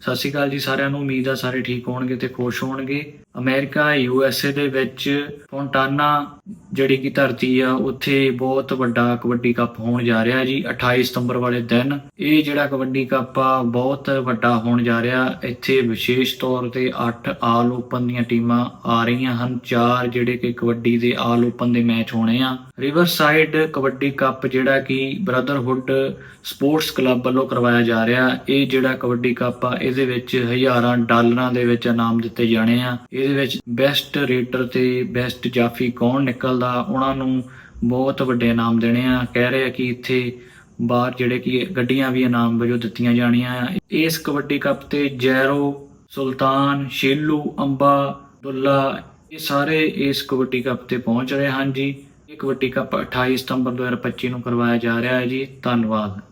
ਸਤਿ ਸ਼੍ਰੀ ਅਕਾਲ ਜੀ ਸਾਰਿਆਂ ਨੂੰ। ਉਮੀਦ ਆ ਸਾਰੇ ਠੀਕ ਹੋਣਗੇ ਤੇ ਖੁਸ਼ ਹੋਣਗੇ। ਅਮਰੀਕਾ, ਯੂ ਐਸ ਏ ਦੇ ਵਿੱਚ ਫੌਂਟਾਨਾ ਜਿਹੜੀ ਕਿ ਧਰਤੀ ਆ, ਉੱਥੇ ਬਹੁਤ ਵੱਡਾ ਕਬੱਡੀ ਕੱਪ ਹੋਣ ਜਾ ਰਿਹਾ ਜੀ 28 ਸਤੰਬਰ ਵਾਲੇ ਦਿਨ। ਇਹ ਜਿਹੜਾ ਕਬੱਡੀ ਕੱਪ ਆ, ਬਹੁਤ ਵੱਡਾ ਹੋਣ ਜਾ ਰਿਹਾ। ਇੱਥੇ ਵਿਸ਼ੇਸ਼ ਤੌਰ ਤੇ 8 ਆਲ ਓਪਨ ਦੀਆਂ ਟੀਮਾਂ ਆ ਰਹੀਆਂ ਹਨ। ਚਾਰ ਜਿਹੜੇ ਕਿ ਕਬੱਡੀ ਦੇ ਆਲ ਓਪਨ ਦੇ ਮੈਚ ਹੋਣੇ ਆ। ਰਿਵਰ ਸਾਈਡ ਕਬੱਡੀ ਕੱਪ ਜਿਹੜਾ ਕਿ ਬ੍ਰਦਰਹੁੱਡ ਸਪੋਰਟਸ ਕਲੱਬ ਵੱਲੋਂ ਕਰਵਾਇਆ ਜਾ ਰਿਹਾ। ਇਹ ਜਿਹੜਾ ਕਬੱਡੀ ਕੱਪ ਆ, ਇਹਦੇ ਵਿੱਚ ਹਜ਼ਾਰਾਂ ਡਾਲਰਾਂ ਦੇ ਵਿੱਚ ਇਨਾਮ ਦਿੱਤੇ ਜਾਣੇ ਆ। ਇਹਦੇ ਵਿੱਚ ਬੈਸਟ ਰੇਟਰ ਤੇ ਬੈਸਟ ਜਾਫੀ ਕੌਣ ਨਿਕਲਦਾ, ਉਹਨਾਂ ਨੂੰ ਬਹੁਤ ਵੱਡੇ ਇਨਾਮ ਦੇਣੇ ਆ। ਕਹਿ ਰਹੇ ਆ ਕਿ ਇੱਥੇ ਬਾਹਰ ਜਿਹੜੇ ਕਿ ਗੱਡੀਆਂ ਵੀ ਇਨਾਮ ਵਜੋਂ ਦਿੱਤੀਆਂ ਜਾਣੀਆਂ ਆ। ਇਸ ਕਬੱਡੀ ਕੱਪ ਤੇ ਜੈਰੋ, ਸੁਲਤਾਨ, ਸ਼ੇਲੂ, ਅੰਬਾ, ਦੁੱਲਾ, ਇਹ ਸਾਰੇ ਇਸ ਕਬੱਡੀ ਕੱਪ ਤੇ ਪਹੁੰਚ ਰਹੇ ਹਨ ਜੀ। ਇਹ ਕਬੱਡੀ ਕੱਪ 28 ਸਤੰਬਰ 2025 ਨੂੰ ਕਰਵਾਇਆ ਜਾ ਰਿਹਾ ਹੈ ਜੀ। ਧੰਨਵਾਦ।